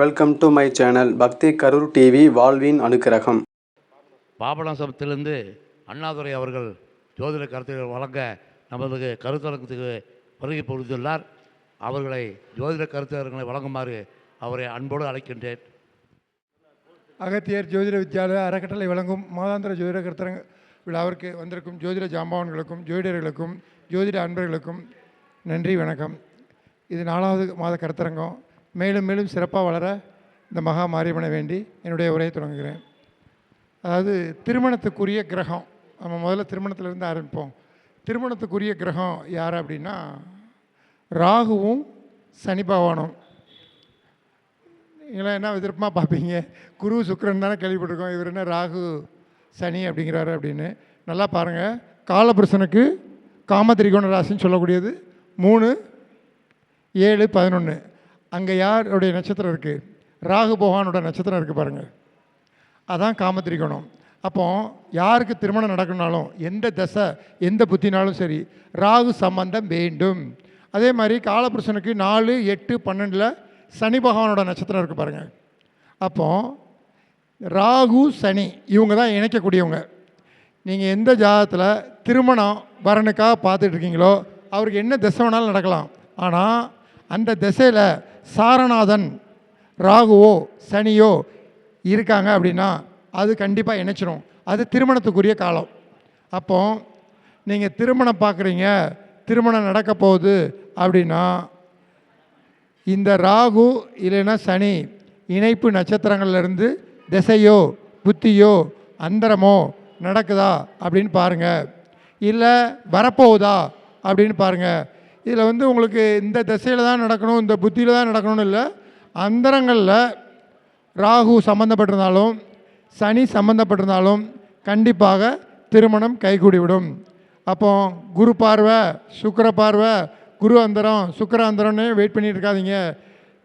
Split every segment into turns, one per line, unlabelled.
Welcome to my channel பக்தி Karur TV வாழ்வின் அனுக்கிரகம்
பாபநாசத்திலிருந்து அண்ணாதுரை அவர்கள் ஜோதிட கருத்துக்கள் வழங்க நமது கருத்தரங்கத்துக்கு வருகை புரிந்துள்ளார். அவர்களை ஜோதிட கருத்தரங்களை வழங்குமாறு அவரை அன்போடு அழைக்கின்றேன்.
அகத்தியர் ஜோதிட வித்யாலய அறக்கட்டளை வழங்கும் மாதாந்திர ஜோதிட கருத்தரங்க விழாவிற்கு வந்திருக்கும் ஜோதிட ஜாம்பவான்களுக்கும் ஜோதிடர்களுக்கும் ஜோதிட அன்பர்களுக்கும் நன்றி வணக்கம். இது நாலாவது மாத கருத்தரங்கம். மேலும் மேலும் சிறப்பாக வளர இந்த மகா மாரியம்மனை வேண்டி என்னுடைய உரையை தொடங்குகிறேன். அதாவது திருமணத்துக்குரிய கிரகம். நம்ம முதல்ல திருமணத்திலேருந்து ஆரம்பிப்போம். திருமணத்துக்குரிய கிரகம் யார் அப்படின்னா ராகுவும் சனி பகவானும். நீங்களாம் என்ன விருப்பமாக பார்ப்பீங்க? குரு சுக்கரன் தானே கேள்விப்பட்டிருக்கோம். இவர் என்ன ராகு சனி அப்படிங்கிறாரு அப்படின்னு. நல்லா பாருங்கள் காலபுருஷனுக்கு காமத்ரிகோண ராசின்னு சொல்லக்கூடியது மூணு ஏழு பதினொன்று அங்கே யாருடைய நட்சத்திரம் இருக்குது ராகு பகவானோட நட்சத்திரம் இருக்குது பாருங்கள் அதான் காமத்திரிக்கணும் அப்போ யாருக்கு திருமணம் நடக்கணும்னாலும் எந்த தசை எந்த புத்தினாலும் சரி ராகு சம்பந்தம் வேண்டும். அதே மாதிரி காலபுருஷனுக்கு நாலு எட்டு பன்னெண்டில் சனி பகவானோட நட்சத்திரம் இருக்குது பாருங்கள் அப்போ ராகு சனி இவங்க தான் இணைக்கக்கூடியவங்க. நீங்கள் எந்த ஜாதத்தில் திருமணம் வரனுக்காக பார்த்துட்ருக்கீங்களோ அவருக்கு என்ன திசை வேணாலும் நடக்கலாம். ஆனால் அந்த திசையில் சாரநாதன் ராகுவோ சனியோ இருக்காங்க அப்படின்னா அது கண்டிப்பாக இணைச்சிரும். அது திருமணத்துக்குரிய காலம். அப்போ நீங்கள் திருமணம் பார்க்குறீங்க திருமணம் நடக்க போகுது அப்படின்னா இந்த ராகு இல்லைன்னா சனி இணைப்பு நட்சத்திரங்கள்லேருந்து திசையோ புத்தியோ அந்தரமோ நடக்குதா அப்படின்னு பாருங்கள் இல்லை வரப்போகுதா அப்படின்னு பாருங்கள் இதில் வந்து உங்களுக்கு இந்த திசையில் தான் நடக்கணும் இந்த புத்தியில் தான் நடக்கணும்னு இல்லை. அந்தரங்களில் ராகு சம்மந்தப்பட்டிருந்தாலும் சனி சம்மந்தப்பட்டிருந்தாலும் கண்டிப்பாக திருமணம் கைகூடிவிடும். அப்போ குரு பார்வை சுக்கிர பார்வை குரு அந்தரம் சுக்கர அந்தரம்னு வெயிட் பண்ணிட்டு இருக்காதிங்க.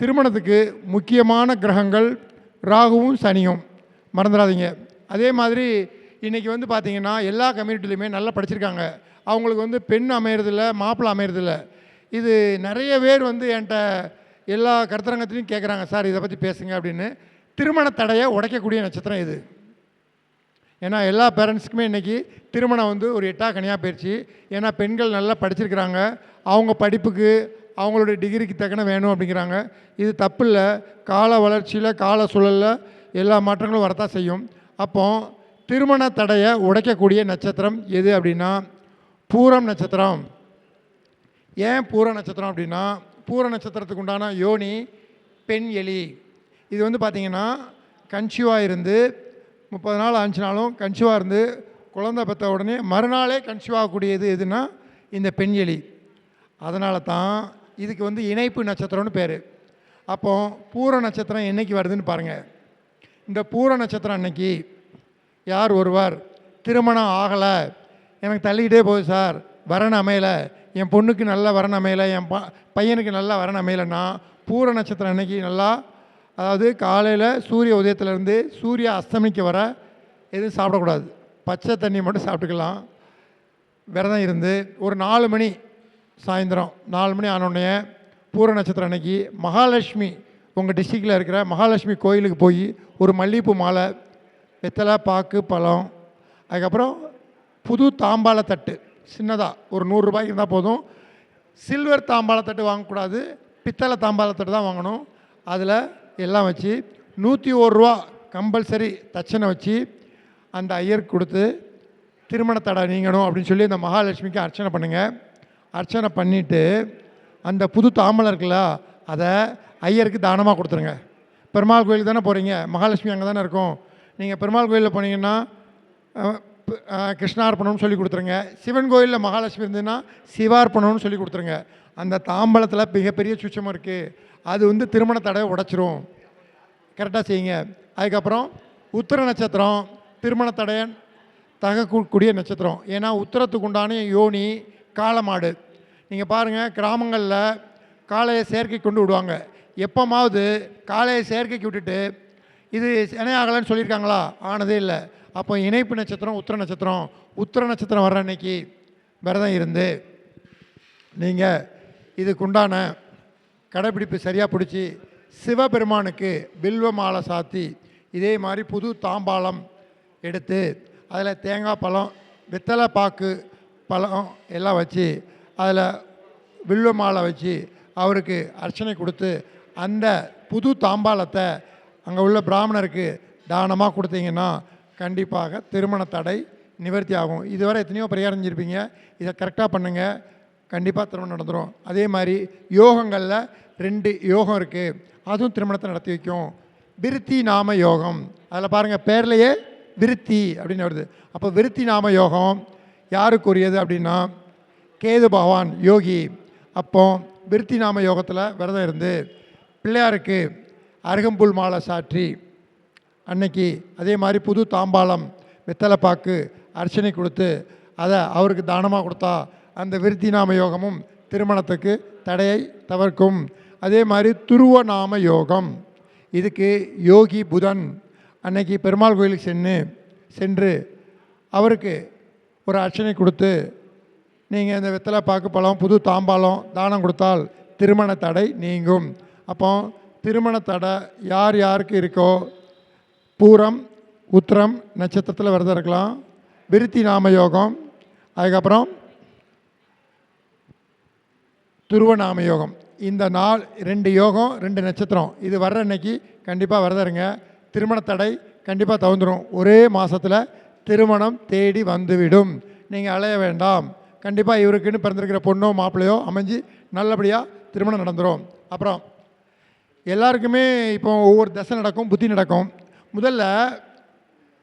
திருமணத்துக்கு முக்கியமான கிரகங்கள் ராகுவும் சனியும். மறந்துடாதீங்க. அதே மாதிரி இன்றைக்கி வந்து பார்த்திங்கன்னா எல்லா கம்யூனிட்டிலையுமே நல்லா படிச்சிருக்காங்க. அவங்களுக்கு வந்து பெண் அமையறதில்ல மாப்பிள்ளை அமையறதில்ல. இது நிறைய பேர் வந்து என்கிட்ட எல்லா கருத்தரங்கத்திலையும் கேட்குறாங்க சார் இதை பற்றி பேசுங்க அப்படின்னு. திருமண தடையை உடைக்கக்கூடிய நட்சத்திரம் இது. ஏன்னா எல்லா பேரண்ட்ஸுக்குமே இன்றைக்கி திருமணம் வந்து ஒரு எட்டா கனியாக போயிடுச்சு ஏன்னா பெண்கள் நல்லா படிச்சிருக்கிறாங்க. அவங்க படிப்புக்கு அவங்களுடைய டிகிரிக்கு தக்கன வேணும் அப்படிங்கிறாங்க. இது தப்பு இல்லை. கால வளர்ச்சியில் கால சூழலில் எல்லா மாற்றங்களும் வரத்தான் செய்யும். அப்போ திருமண தடையை உடைக்கக்கூடிய நட்சத்திரம் எது அப்படின்னா பூரம் நட்சத்திரம். ஏன் பூர நட்சத்திரம் அப்படின்னா பூர நட்சத்திரத்துக்கு உண்டான யோனி பெண் எலி. இது வந்து பார்த்திங்கன்னா கன்சியூவாக இருந்து முப்பது நாள் அஞ்சு நாளும் கன்சியூவாக இருந்து குழந்தை பெற்ற உடனே மறுநாளே கன்சியூவாகக்கூடியது எதுனா இந்த பெண் எலி. அதனால தான் இதுக்கு வந்து இணைப்பு நட்சத்திரம்னு பேர். அப்போ பூர நட்சத்திரம் என்னைக்கு வருதுன்னு பாருங்கள் இந்த பூர நட்சத்திரம் அன்னைக்கு யார் ஒருவர் திருமணம் ஆகலை. எனக்கு தள்ளிக்கிட்டே போகுது சார். வரன் அமையலை. என் பொண்ணுக்கு நல்ல வரன் அமையலை. என் ப பையனுக்கு நல்ல வரன் அமையலைன்னா பூர நட்சத்திரம் அன்னைக்கு நல்லா அதாவது காலையில் சூரிய உதயத்திலேருந்து சூரிய அஸ்தமிக்க வர எதுவும் சாப்பிடக்கூடாது. பச்சை தண்ணி மட்டும் சாப்பிட்டுக்கலாம். விரதம் இருந்து ஒரு நாலு மணி சாயந்தரம் நாலு மணி ஆனோடனே பூர நட்சத்திரம் அன்னைக்கு மகாலட்சுமி உங்கள் டிஸ்ட்ரிக்டில் இருக்கிற மகாலட்சுமி கோயிலுக்கு போய் ஒரு மல்லிகைப்பூ மாலை வெத்தலை பாக்கு பழம் அதுக்கப்புறம் புது தாம்பாள தட்டு சின்னதாக ஒரு நூறுரூபாய்க்கு இருந்தால் போதும். சில்வர் தாம்பாள தட்டு வாங்கக்கூடாது. பித்தளை தாம்பாள தட்டு தான் வாங்கணும். அதில் எல்லாம் வச்சு நூற்றி ஒரு ரூபா கம்பல்சரி தச்சனை வச்சு அந்த ஐயருக்கு கொடுத்து திருமண தடை நீங்கணும் அப்படின்னு சொல்லி அந்த மகாலட்சுமிக்கு அர்ச்சனை பண்ணுங்கள் அர்ச்சனை பண்ணிவிட்டு அந்த புது தாம்பலம் இருக்குல்ல அதை ஐயருக்கு தானமாக கொடுத்துருங்க. பெருமாள் கோயிலுக்கு தானே போகிறீங்க மகாலட்சுமி அங்கே தானே இருக்கும். நீங்கள் பெருமாள் கோயிலில் போனீங்கன்னா கிருஷ்ணார்ப்பணம்னு சொல்லி கொடுத்துருங்க. சிவன் கோயிலில் மகாலட்சுமி இருந்ததுன்னா சிவார்ப்பணம்னு சொல்லி கொடுத்துருங்க. அந்த தாம்பலத்தில் மிகப்பெரிய சுச்சம் இருக்குது அது வந்து திருமண தடவை உடைச்சிரும். கரெக்டாக செய்யுங்க. அதுக்கப்புறம் உத்திர நட்சத்திரம் திருமண தடைய தகக்கூடிய நட்சத்திரம். ஏன்னா உத்திரத்துக்கு உண்டான யோனி காளமாடு. நீங்கள் பாருங்கள் கிராமங்களில் காளையை செயற்கை கொண்டு விடுவாங்க. எப்போமாவது காளையை செயற்கைக்கு விட்டுட்டு இது இணையாகலைன்னு சொல்லியிருக்காங்களா? ஆனதே இல்லை. அப்போ இணைப்பு நட்சத்திரம் உத்திர நட்சத்திரம் உத்திர நட்சத்திரம் வர்ற அன்னைக்கு விரதம் இருந்து நீங்கள் இதுக்குண்டான கடைப்பிடிப்பு சரியாக பிடிச்சி சிவபெருமானுக்கு வில்வ மாலை சாத்தி இதே மாதிரி புது தாம்பாளம் எடுத்து அதில் தேங்காய் பழம் வெத்தலை பாக்கு பழம் எல்லாம் வச்சு அதில் வில்வ மாலை வச்சு அவருக்கு அர்ச்சனை கொடுத்து அந்த புது தாம்பாளத்தை அங்கே உள்ள பிராமணருக்கு தானமாக கொடுத்தீங்கன்னா கண்டிப்பாக திருமண தடை நிவர்த்தி ஆகும். இதுவரை எத்தனையோ பரிகாரம் செஞ்சுருப்பீங்க. இதை கரெக்டாக பண்ணுங்கள் கண்டிப்பாக திருமணம் நடந்துடும் அதே மாதிரி யோகங்களில் ரெண்டு யோகம் இருக்குது அதுவும் திருமணத்தை நடத்தி வைக்கும். விருத்தி நாம யோகம். அதில் பாருங்கள் பேர்லையே விருத்தி அப்படின்னு வருது. அப்போ விருத்தி நாம யோகம் யாருக்குரியது அப்படின்னா கேது பகவான் யோகி. அப்போ விருத்தி நாம யோகத்தில் விரதம் இருந்து பிள்ளையாருக்கு அருகம்புல் மாலை சாற்றி அன்னைக்கு அதே மாதிரி புது தாம்பாளம் வெத்தலைப்பாக்கு அர்ச்சனை கொடுத்து அதை அவருக்கு தானமாக கொடுத்தா அந்த விருத்தி நாம யோகமும் திருமணத்துக்கு தடையை தவிர்க்கும். அதே மாதிரி துருவ நாம யோகம். இதுக்கு யோகி புதன் அன்னைக்கு பெருமாள் கோயிலுக்கு சென்று சென்று அவருக்கு ஒரு அர்ச்சனை கொடுத்து நீங்கள் இந்த வெத்தலை பாக்கு பழம் புது தாம்பாளம் தானம் கொடுத்தால் திருமண தடை நீங்கும். அப்போ திருமண தடை யார் யாருக்கு இருக்கோ பூரம் உத்திரம் நட்சத்திரத்தில் விரதம் இருக்கலாம். விருத்தி நாம யோகம். அதுக்கப்புறம் துருவ நாம யோகம். இந்த நாள் ரெண்டு யோகம் ரெண்டு நட்சத்திரம். இது வர்ற அன்னைக்கு கண்டிப்பாக விரதம் இருங்க. திருமண தடை கண்டிப்பாக தகுந்துடும் ஒரே மாதத்தில் திருமணம் தேடி வந்துவிடும். நீங்கள் அலைய வேண்டாம். கண்டிப்பாக இவருக்குன்னு பிறந்திருக்கிற பொண்ணோ மாப்பிள்ளையோ அமைஞ்சு நல்லபடியாக திருமணம் நடந்துடும் அப்புறம் எல்லாருக்குமே இப்போ ஒவ்வொரு தசை நடக்கும் புத்தி நடக்கும். முதல்ல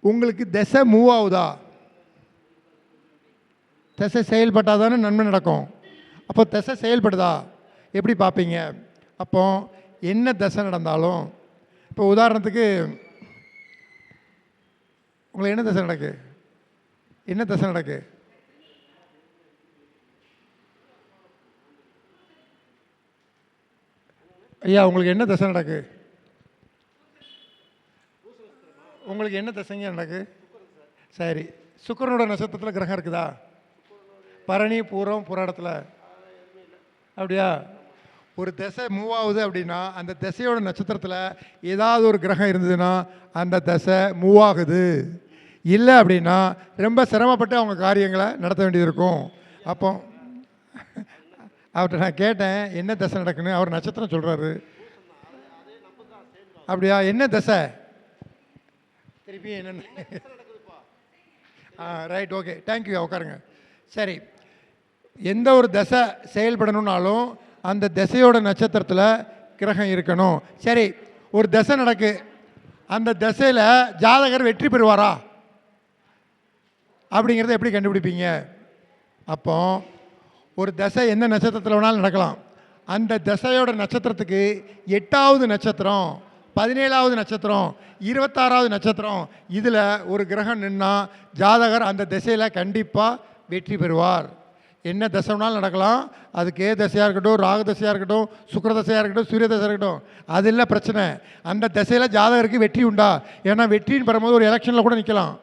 உங்களுக்கு திசை மூவ் ஆகுதா? திசை செயல்பட்டால் தானே நன்மை நடக்கும். அப்போ திசை செயல்படுதா? எப்படி பார்ப்பீங்க? அப்போ என்ன திசை நடந்தாலும் இப்போ உதாரணத்துக்கு உங்களுக்கு என்ன திசை நடக்கு? என்ன திசை நடக்கு? ஐயா உங்களுக்கு என்ன திசை நடக்கு? உங்களுக்கு என்ன திசைங்க எனக்கு சரி. சுக்கரனோட நட்சத்திரத்தில் கிரகம் இருக்குதா? பரணி பூரம் புராடத்தில் அப்படியா? ஒரு திசை மூவ் ஆகுது அப்படின்னா அந்த திசையோட நட்சத்திரத்தில் ஏதாவது ஒரு கிரகம் இருந்ததுன்னா அந்த திசை மூவ் ஆகுது. இல்லை அப்படின்னா ரொம்ப சிரமப்பட்டு அவங்க காரியங்களை நடத்த வேண்டியது இருக்கும். அப்போ அவர்கிட்ட நான் கேட்டேன் என்ன தசை நடக்குன்னு? அவர் நட்சத்திரம் சொல்கிறாரு அப்படியா? என்ன தசை? திருப்பி என்னென்ன? ஆ ரைட் ஓகே தேங்க்யூ உட்காருங்க. சரி. எந்த ஒரு தசை செயல்படணும்னாலும் அந்த திசையோட நட்சத்திரத்தில் கிரகம் இருக்கணும். சரி ஒரு தசை நடக்கு. அந்த தசையில் ஜாதகர் வெற்றி பெறுவாரா? அப்படிங்கிறத எப்படி கண்டுபிடிப்பீங்க? அப்போ ஒரு தசை எந்த நட்சத்திரத்தில் வேணாலும் நடக்கலாம். அந்த தசையோட நட்சத்திரத்துக்கு எட்டாவது நட்சத்திரம் பதினேழாவது நட்சத்திரம் இருபத்தாறாவது நட்சத்திரம் இதில் ஒரு கிரகம் நின்னா ஜாதகர் அந்த திசையில் கண்டிப்பாக வெற்றி பெறுவார். என்ன தசைனாலும் வேணாலும் நடக்கலாம். அதுக்கு ஏ தசையாக இருக்கட்டும் ராகு தசையாக இருக்கட்டும் சுக்கர தசையாக இருக்கட்டும் சூரிய தசையாக இருக்கட்டும் அது இல்லை பிரச்சனை. அந்த திசையில் ஜாதகருக்கு வெற்றி உண்டா? ஏன்னா வெற்றின்னு பெறும்போது ஒரு எலெக்ஷனில் கூட நிற்கலாம்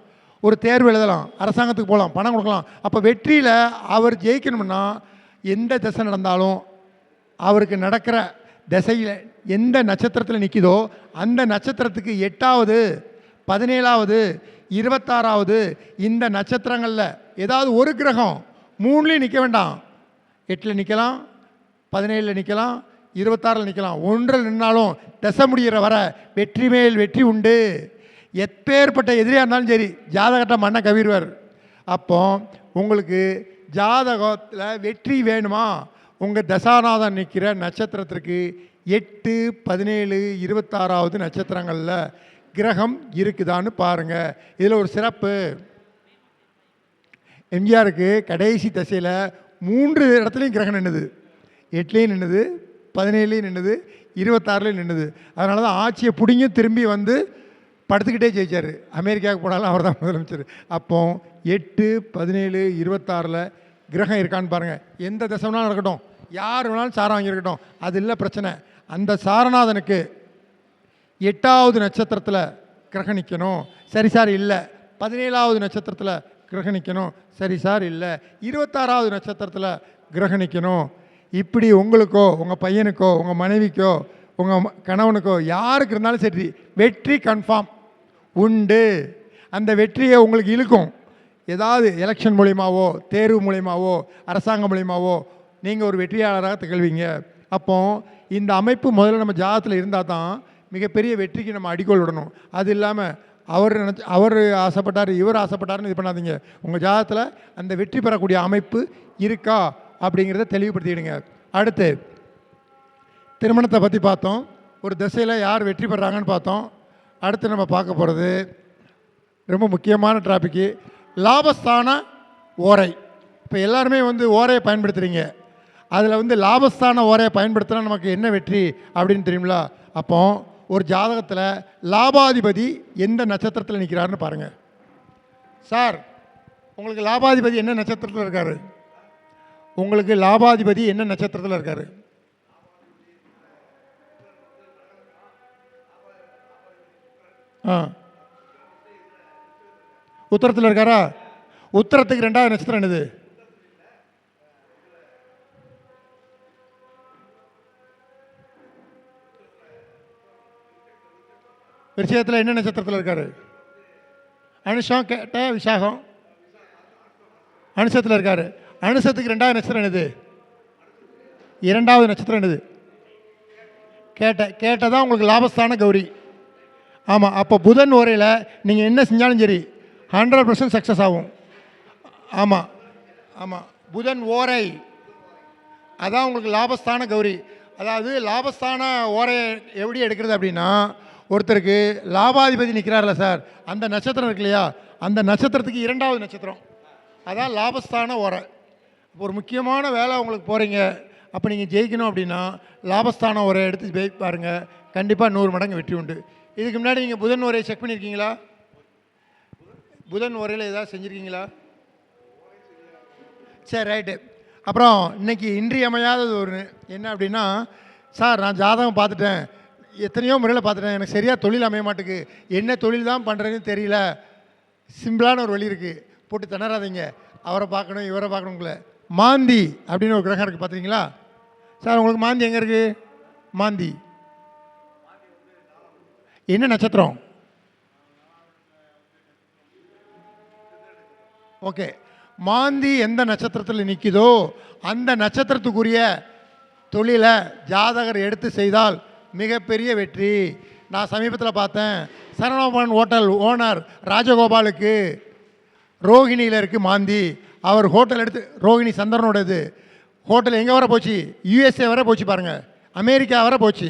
ஒரு தேர்வு எழுதலாம் அரசாங்கத்துக்கு போகலாம் பணம் கொடுக்கலாம். அப்போ வெற்றியில் அவர் ஜெயிக்கணும்னா எந்த திசை நடந்தாலும் அவருக்கு நடக்கிற திசையில் எந்த நட்சத்திரத்தில் நிற்கிதோ அந்த நட்சத்திரத்துக்கு எட்டாவது பதினேழாவது இருபத்தாறாவது இந்த நட்சத்திரங்களில் ஏதாவது ஒரு கிரகம் மூணுலேயும் நிற்க வேண்டாம். எட்டில் நிற்கலாம் பதினேழில் நிற்கலாம் இருபத்தாறில் நிற்கலாம் ஒன்றில் நின்னாலும் திசை முடிகிற வர வெற்றி மேல் வெற்றி உண்டு. எப்பேற்பட்ட எதிரியாக இருந்தாலும் சரி ஜாதகத்தை மண்ணை கவிர்வர். அப்போ உங்களுக்கு ஜாதகத்தில் வெற்றி வேணுமா? உங்கள் தசாநாதன் நிற்கிற நட்சத்திரத்திற்கு எட்டு பதினேழு இருபத்தாறாவது நட்சத்திரங்களில் கிரகம் இருக்குதான்னு பாருங்கள் இதில் ஒரு சிறப்பு. எம்ஜிஆருக்கு கடைசி தசையில் மூன்று இடத்துலையும் கிரகம் நின்றுது எட்டுலேயும் நின்றுது பதினேழுலையும் நின்றுது இருபத்தாறுலையும் நின்றுது அதனால தான் ஆட்சியை பிடிங்கி திரும்பி வந்து படுத்துக்கிட்டே ஜெயிச்சார். அமெரிக்காவுக்கு போனாலும் அவர் தான் முதலமைச்சர். அப்போ எட்டு பதினேழு இருபத்தாறில் கிரகம் இருக்கான்னு பாருங்கள் எந்த திசை வேணாலும் நடக்கட்டும் யார் வேணாலும் சாரம் வாங்கியிருக்கட்டும். அது இல்லை பிரச்சனை. அந்த சாரநாதனுக்கு எட்டாவது நட்சத்திரத்தில் கிரகம் நிற்கணும் சரி சார் இல்லை. பதினேழாவது நட்சத்திரத்தில் கிரகம் நிற்கணும் சரி சார் இல்லை. இருபத்தாறாவது நட்சத்திரத்தில் கிரகம் நிற்கணும் இப்படி உங்களுக்கோ உங்கள் பையனுக்கோ உங்கள் மனைவிக்கோ உங்கள் கணவனுக்கோ யாருக்கு இருந்தாலும் சரி வெற்றி கன்ஃபார்ம் உண்டு. அந்த வெற்றியை உங்களுக்கு இழுக்கும். ஏதாவது எலெக்ஷன் மூலியமாவோ தேர்வு மூலியமாவோ அரசாங்கம் மூலியமாவோ நீங்கள் ஒரு வெற்றியாளராக திகழ்வீங்க. அப்போ இந்த அமைப்பு முதல்ல நம்ம ஜாதத்தில் இருந்தால் தான் மிகப்பெரிய வெற்றிக்கு நம்ம அடிக்கோல் விடணும். அது இல்லாமல் அவர் நினச்சி அவர் ஆசைப்பட்டார் இவர் ஆசைப்பட்டாருன்னு இது பண்ணாதீங்க. உங்கள் ஜாதகத்தில் அந்த வெற்றி பெறக்கூடிய அமைப்பு இருக்கா அப்படிங்கிறத தெளிவுபடுத்திடுங்க அடுத்து திருமணத்தை பற்றி பார்த்தோம். ஒரு திசையில் யார் வெற்றி பெறாங்கன்னு பார்த்தோம். அடுத்து நம்ம பார்க்க போகிறது ரொம்ப முக்கியமான டாபிக்கு லாபஸ்தான ஓரை. இப்போ எல்லாருமே வந்து ஓரையை பயன்படுத்துகிறீங்க அதில் வந்து லாபஸ்தான ஓரையை பயன்படுத்தினா நமக்கு என்ன வெற்றி அப்படின்னு தெரியுங்களா அப்போ ஒரு ஜாதகத்தில் லாபாதிபதி எந்த நட்சத்திரத்தில் நிற்கிறாருன்னு பாருங்கள் சார் உங்களுக்கு லாபாதிபதி என்ன நட்சத்திரத்தில் இருக்கார்? உங்களுக்கு லாபாதிபதி என்ன நட்சத்திரத்தில் இருக்கார்? ஆ. உத்தரத்தில் இருக்காரா? உத்தரத்துக்கு ரெண்டாவது நட்சத்திரம் என்னது? விஷயத்தில் என்ன நட்சத்திரத்தில் இருக்கார்? அனுஷம் கேட்ட விசாகம். அனுஷத்தில் இருக்கார். அனுஷத்துக்கு ரெண்டாவது நட்சத்திரம் என்னது? இரண்டாவது நட்சத்திரம் என்னது? கேட்ட கேட்டதான் உங்களுக்கு லாபஸ்தான கௌரி. ஆமாம் அப்போ புதன் உரையில் நீங்கள் என்ன செஞ்சாலும் சரி ஹண்ட்ரட் பர்சன்ட் சக்ஸஸ் ஆகும். ஆமாம் ஆமாம் புதன் ஓரை. அதான் உங்களுக்கு லாபஸ்தான கௌரி. அதாவது லாபஸ்தான ஓரை எப்படி எடுக்கிறது அப்படின்னா ஒருத்தருக்கு லாபாதிபதி நிற்கிறார்ல சார் அந்த நட்சத்திரம் இருக்கு இல்லையா? அந்த நட்சத்திரத்துக்கு இரண்டாவது நட்சத்திரம். அதான் லாபஸ்தான ஓரை. இப்போ ஒரு முக்கியமான வேலை உங்களுக்கு போகிறீங்க அப்போ நீங்கள் ஜெயிக்கணும் அப்படின்னா லாபஸ்தான உரை எடுத்து ஜெயி பாருங்க கண்டிப்பாக நூறு மடங்கு வெற்றி உண்டு. இதுக்கு முன்னாடி நீங்கள் புதன் உரையை செக் பண்ணியிருக்கீங்களா? புதன் உரையில் ஏதாவது செஞ்சுருக்கீங்களா? சரி ரைட்டு. அப்புறம் இன்னைக்கு இன்றியமையாதது ஒரு என்ன அப்படின்னா சார் நான் ஜாதகம் பார்த்துட்டேன். எத்தனையோ முறையில் பார்த்துட்டேன். எனக்கு சரியாக தொழில் அமைய மாட்டுக்கு என்ன தொழில் தான் பண்ணுறதுன்னு தெரியல. சிம்பிளான ஒரு வழி இருக்குது போட்டு திணறாதீங்க. அவரை பார்க்கணும் இவரை பார்க்கணுங்கள மாந்தி அப்படின்னு ஒரு கிரகம் இருக்குது பார்த்துறீங்களா சார் உங்களுக்கு மாந்தி எங்கே இருக்குது மாந்தி. என்ன நட்சத்திரம்? ஓகே மாந்தி எந்த நட்சத்திரத்தில் நிற்குதோ அந்த நட்சத்திரத்துக்குரிய தொழிலை ஜாதகர் எடுத்து செய்தால் மிகப்பெரிய வெற்றி. நான் சமீபத்தில் பார்த்தேன் சரணோபன் ஹோட்டல் ஓனர் ராஜகோபாலுக்கு ரோகிணியில் இருக்குது மாந்தி. அவர் ஹோட்டல் எடுத்து ரோகிணி சந்திரனோடது. ஹோட்டல் எங்கே வர போச்சு? யூஎஸ்ஏ வர போச்சு பாருங்கள் அமெரிக்கா வர போச்சு.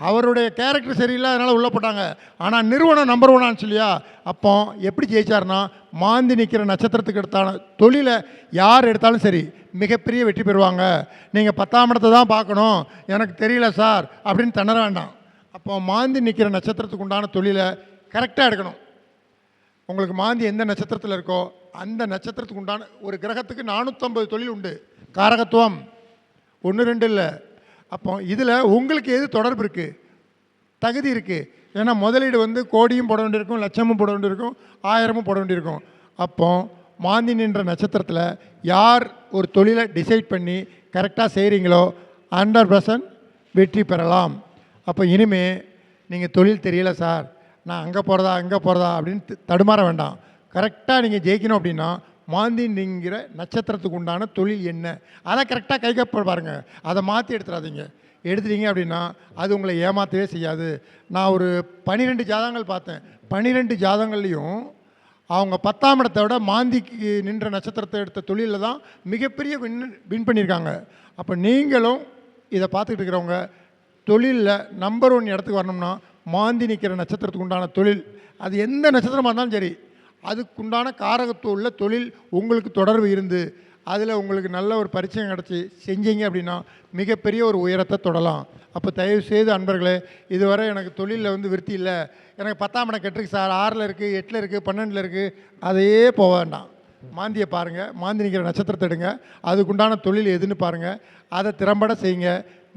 அவருடைய கேரக்டர் சரியில்லை அதனால் உள்ளே போட்டாங்க. ஆனால் நிறுவனம் நம்பர் ஒன்னான்னு சொல்லியா? அப்போ எப்படி ஜெயிச்சார்னா மாந்தி நிற்கிற நட்சத்திரத்துக்கு எடுத்தான தொழிலை யார் எடுத்தாலும் சரி மிகப்பெரிய வெற்றி பெறுவாங்க. நீங்கள் பத்தாம் இடத்தை தான் பார்க்கணும். எனக்கு தெரியல சார் அப்படின்னு திணற வேண்டாம். அப்போ மாந்தி நிற்கிற நட்சத்திரத்துக்கு உண்டான தொழிலை கரெக்டாக எடுக்கணும். உங்களுக்கு மாந்தி எந்த நட்சத்திரத்தில் இருக்கோ அந்த நட்சத்திரத்துக்கு உண்டான ஒரு கிரகத்துக்கு நானூற்றம்பது தொழில் உண்டு. காரகத்துவம். ஒன்று ரெண்டு இல்லை. அப்போ இதில் உங்களுக்கு எது தொடர்பு இருக்குது தகுதி இருக்குது ஏன்னா முதலீடு வந்து கோடியும் போட வேண்டியிருக்கும் லட்சமும் போட வேண்டியிருக்கும் ஆயிரமும் போட வேண்டியிருக்கும். அப்போ மாந்தி நின்ற நட்சத்திரத்தில் யார் ஒரு தொழிலை டிசைட் பண்ணி கரெக்டாக செய்கிறீங்களோ ஹண்ட்ரட் பர்சன்ட் வெற்றி பெறலாம். அப்போ இனிமேல் நீங்கள் தொழில் தெரியல சார். நான் அங்கே போகிறதா அங்கே போகிறதா அப்படின்னு தடுமாற வேண்டாம். கரெக்டாக நீங்கள் ஜெயிக்கணும் அப்படின்னா மாந்தின்ங்கிற நட்சத்திரத்துக்கு உண்டான தொழில் என்ன? அதை கரெக்டாக கைகப்பட பாருங்கள் அதை மாற்றி எடுத்துடாதீங்க. எடுத்துட்டீங்க அப்படின்னா அது உங்களை ஏமாற்றவே செய்யாது. நான் ஒரு பன்னிரெண்டு ஜாதகங்கள் பார்த்தேன். பன்னிரெண்டு ஜாதகங்கள்லையும் அவங்க பத்தாம் இடத்தை விட மாந்திக்கு நின்ற நட்சத்திரத்தை எடுத்த தொழிலில் தான் மிகப்பெரிய வின் வின் பண்ணியிருக்காங்க. அப்போ நீங்களும் இதை பார்த்துக்கிட்டு இருக்கிறவங்க தொழிலில் நம்பர் ஒன் இடத்துக்கு வரணும்னா மாந்தி நிற்கிற நட்சத்திரத்துக்கு உண்டான தொழில். அது எந்த நட்சத்திரமாக இருந்தாலும் சரி அதுக்குண்டான காரகத்துவம் தொழில் உங்களுக்கு தொடர்பு இருந்து அதில் உங்களுக்கு நல்ல ஒரு பரிச்சயம் கிடச்சி செஞ்சீங்க அப்படின்னா மிகப்பெரிய ஒரு உயரத்தை தொடலாம். அப்போ தயவு செய்து அன்பர்களே இதுவரை எனக்கு தொழிலில் வந்து விருத்தி இல்லை. எனக்கு பத்தாம் இடம் கெட்டிருக்கு சார். ஆறில் இருக்குது எட்டில் இருக்குது பன்னெண்டில் இருக்குது அதையே போக வேண்டாம். மாந்தியை பாருங்கள் மாந்தி நிற்கிற நட்சத்திரத்தை எடுங்க. அதுக்குண்டான தொழில் எதுன்னு பாருங்கள் அதை திறம்பட செய்யுங்க.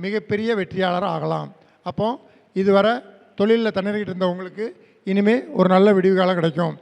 மிகப்பெரிய வெற்றியாளராக ஆகலாம். அப்போ இதுவரை தொழிலில் தண்ணீர்கிட்டு இருந்தவங்களுக்கு இனிமேல் ஒரு நல்ல விடிவு காலம் கிடைக்கும்.